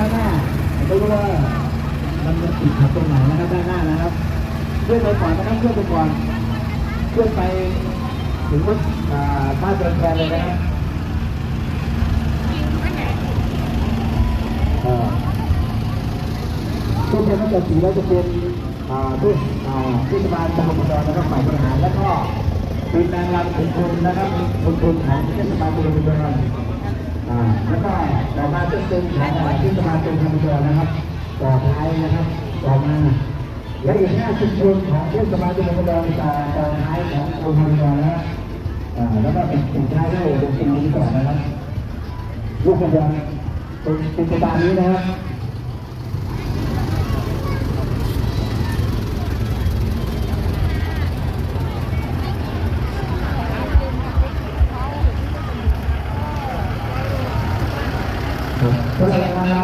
ด้านหน้าไม่รู้ว่ามันจะติดขัดตรงไหนนะครับด้านหน้านะครับเคลื่อนไปก่อนนะครับเคลื่อนไปก่อนเคลื่อนไปถึงรถอ่าบ้านเดินแทนเลยนะครับอ่าทุกคนตั้งแต่สีแล้วจะเป็นอ่าผู้อ่าผู้สมาชิกอบตนะครับฝ่ายบริหารแล้วก็เป็นนางรำขุนพลนะครับขุนพลของเทศบาลตำบลบุรีรัมย์อ่าแล้วก็ มาก็เป็นของที่สมาคมธรรมจวนะครับ ต่อท้ายนะครับ ต่อมา และอีกห้าชุมชนของเทศบาลตำบลบุรีรัมย์ต่อต่อท้ายของกรมธรรมจวนะครับแล้วก็เป็นสุดท้ายด้วยเป็นสิ่งนี้ก่อนนะครับลูกพยานเป็นเป็นตานี้นะครับ 嗯。多少钱啊